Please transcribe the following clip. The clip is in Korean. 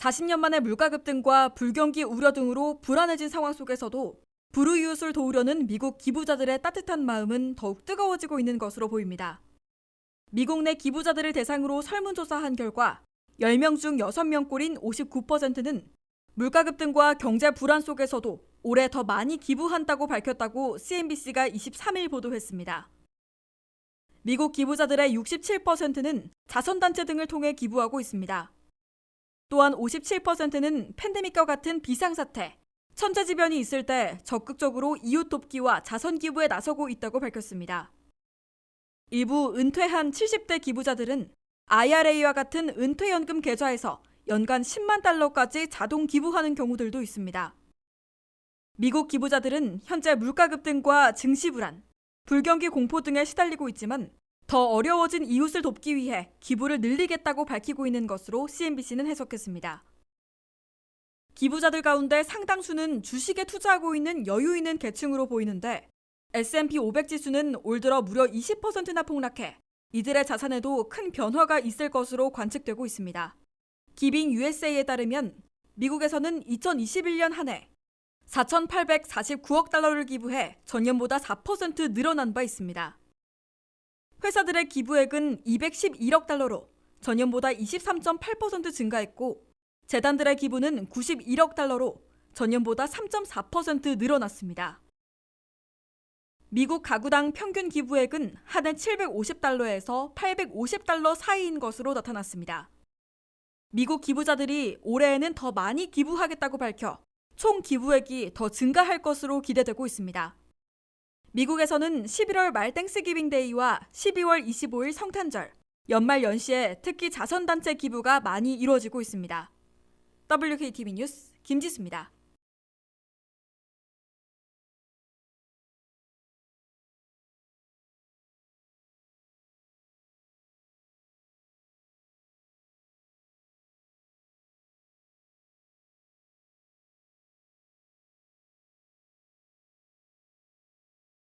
40년 만에 물가 급등과 불경기 우려 등으로 불안해진 상황 속에서도 불우이웃을 도우려는 미국 기부자들의 따뜻한 마음은 더욱 뜨거워지고 있는 것으로 보입니다. 미국 내 기부자들을 대상으로 설문조사한 결과 10명 중 6명 꼴인 59%는 물가 급등과 경제 불안 속에서도 올해 더 많이 기부한다고 밝혔다고 CNBC가 23일 보도했습니다. 미국 기부자들의 67%는 자선단체 등을 통해 기부하고 있습니다. 또한 57%는 팬데믹과 같은 비상사태, 천재지변이 있을 때 적극적으로 이웃 돕기와 자선 기부에 나서고 있다고 밝혔습니다. 일부 은퇴한 70대 기부자들은 IRA와 같은 은퇴연금 계좌에서 연간 10만 달러까지 자동 기부하는 경우들도 있습니다. 미국 기부자들은 현재 물가 급등과 증시 불안, 불경기 공포 등에 시달리고 있지만 더 어려워진 이웃을 돕기 위해 기부를 늘리겠다고 밝히고 있는 것으로 CNBC는 해석했습니다. 기부자들 가운데 상당수는 주식에 투자하고 있는 여유 있는 계층으로 보이는데 S&P 500 지수는 올 들어 무려 20%나 폭락해 이들의 자산에도 큰 변화가 있을 것으로 관측되고 있습니다. 기빙 USA에 따르면 미국에서는 2021년 한 해 4,849억 달러를 기부해 전년보다 4% 늘어난 바 있습니다. 회사들의 기부액은 211억 달러로 전년보다 23.8% 증가했고 재단들의 기부는 91억 달러로 전년보다 3.4% 늘어났습니다. 미국 가구당 평균 기부액은 한 해 750달러에서 850달러 사이인 것으로 나타났습니다. 미국 기부자들이 올해에는 더 많이 기부하겠다고 밝혀 총 기부액이 더 증가할 것으로 기대되고 있습니다. 미국에서는 11월 말 땡스기빙 데이와 12월 25일 성탄절, 연말 연시에 특히 자선단체 기부가 많이 이루어지고 있습니다. WKTV 뉴스 김지수입니다.